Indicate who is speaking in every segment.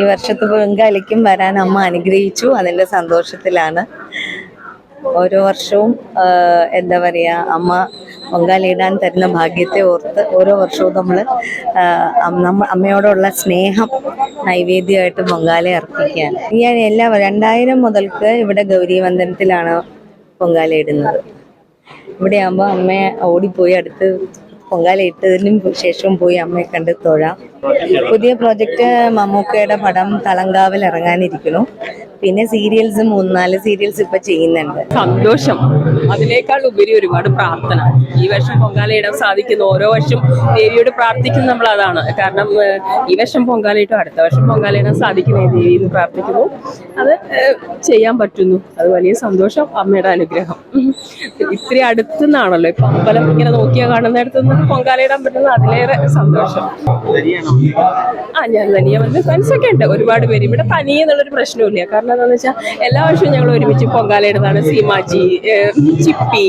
Speaker 1: ഈ വർഷത്തെ പൊങ്കാലിക്കും വരാൻ അമ്മ അനുഗ്രഹിച്ചു. അതിന്റെ സന്തോഷത്തിലാണ് ഓരോ വർഷവും എന്താ പറയുക അമ്മ പൊങ്കാലിടാൻ തരുന്ന ഭാഗ്യത്തെ ഓർത്ത് ഓരോ വർഷവും നമ്മൾ നമ്മ അമ്മയോടുള്ള സ്നേഹം നൈവേദ്യമായിട്ട് പൊങ്കാല അർപ്പിക്കുകയാണ്. ഞാൻ എല്ലാ രണ്ടായിരം മുതൽക്ക് ഇവിടെ ഗൗരി വന്ദനത്തിലാണ് പൊങ്കാല ഇടുന്നത്. ഇവിടെ ആകുമ്പോൾ അമ്മയെ ഓടിപ്പോയി അടുത്ത് പൊങ്കാല ഇട്ടതിനും ശേഷവും പോയി അമ്മയെ കണ്ട് തൊഴാം. പുതിയ പ്രോജക്റ്റ് മമ്മൂക്കയുടെ പടം തളങ്കാവിൽ ഇറങ്ങാനിരിക്കുന്നു. പിന്നെ സീരിയൽസ് മൂന്നാൽ സീരിയൽസ് ഇപ്പൊ ചെയ്യുന്നുണ്ട്.
Speaker 2: സന്തോഷം. അതിനേക്കാൾ ഉപരി ഒരുപാട് പ്രാർത്ഥന. ഈ വർഷം പൊങ്കാലയിടാൻ സാധിക്കുന്നു. ഓരോ വർഷം ദേവിയോട് പ്രാർത്ഥിക്കുന്നു നമ്മൾ അതാണ്. കാരണം ഈ വർഷം പൊങ്കാലയിട്ടും അടുത്ത വർഷം പൊങ്കാലയിടാൻ സാധിക്കണേ ദേവി എന്ന് പ്രാർത്ഥിക്കുന്നു. അത് ചെയ്യാൻ പറ്റുന്നു. അത് വലിയ സന്തോഷം. അമ്മയുടെ അനുഗ്രഹം. ഇത്തിരി അടുത്തുനിന്നാണല്ലോ. ഇപ്പൊ അമ്പലം ഇങ്ങനെ നോക്കിയാൽ കാണുന്നിടത്തുനിന്ന് പൊങ്കാലയിടാൻ പറ്റുന്നത്. അതിലേറെ സന്തോഷം. ആ ഞാൻ തനിയെ വന്ന് ഉണ്ട്. ഒരുപാട് പേര്. ഇവിടെ തനിയെ എന്നുള്ളൊരു പ്രശ്നമില്ല കാരണം എന്താണെന്ന് വെച്ചാൽ എല്ലാ വർഷവും ഞങ്ങൾ ഒരുമിച്ച് പൊങ്കാലയിടുന്നതാണ് സീമാജി ചിപ്പി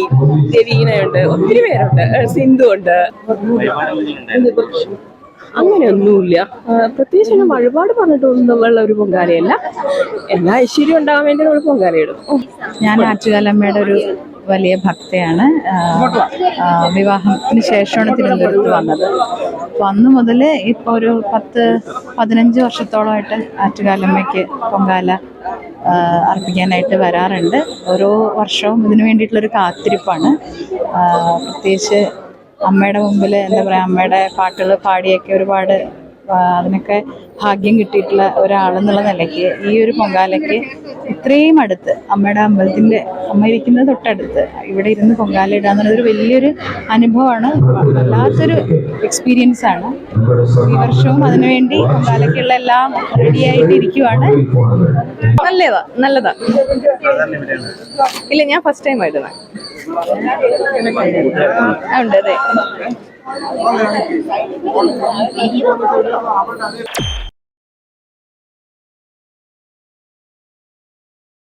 Speaker 2: രവീനയുണ്ട്. ഒത്തിരി പേരുണ്ട്. സിന്ധു ഉണ്ട്. അങ്ങനെയൊന്നുമില്ല. പ്രത്യേകിച്ച് അങ്ങനെ വഴിപാട് പറഞ്ഞിട്ടൊന്നുമുള്ള ഒരു പൊങ്കാലയല്ല. എല്ലാ ഐശ്വര്യം ഉണ്ടാകാൻ വേണ്ടി നമ്മൾ പൊങ്കാലയിടും
Speaker 3: ഞാൻ ആറ്റുകാലമ്മയുടെ ഒരു വലിയ ഭക്തയാണ്. വിവാഹത്തിന് ശേഷമാണ് തിരുവനന്തപുരത്ത് വന്നത്. അപ്പോൾ അന്ന് മുതൽ ഇപ്പോൾ ഒരു പത്ത് പതിനഞ്ച് വർഷത്തോളമായിട്ട് ആറ്റുകാലമ്മയ്ക്ക് പൊങ്കാല അർപ്പിക്കാനായിട്ട് വരാറുണ്ട്. ഓരോ വർഷവും ഇതിനു വേണ്ടിയിട്ടുള്ളൊരു കാത്തിരിപ്പാണ്. പ്രത്യേകിച്ച് അമ്മയുടെ മുമ്പിൽ എന്താ പറയുക അമ്മയുടെ പാട്ടുകൾ പാടിയൊക്കെ ഒരുപാട് അതിനൊക്കെ ഭാഗ്യം കിട്ടിയിട്ടുള്ള ഒരാളെന്നുള്ള നിലയ്ക്ക് ഈ ഒരു പൊങ്കാലയ്ക്ക് ഇത്രയും അടുത്ത് അമ്മയുടെ അമ്പലത്തിന്റെ അമ്മ ഇരിക്കുന്നത് തൊട്ടടുത്ത് ഇവിടെ ഇരുന്ന് പൊങ്കാല ഇടുക എന്നുള്ളത് ഒരു വലിയൊരു അനുഭവമാണ്. വല്ലാത്തൊരു എക്സ്പീരിയൻസ് ആണ്. ഈ വർഷവും അതിനുവേണ്ടി പൊങ്കാലയ്ക്കുള്ള എല്ലാം റെഡി ആയിട്ട് ഇരിക്കുവാണ്.
Speaker 2: നല്ലതാ നല്ലതാ. ഇല്ല ഞാൻ ഫസ്റ്റ് ടൈം ആയിരുന്നു ഉണ്ട് അതെ. বলে অনেকে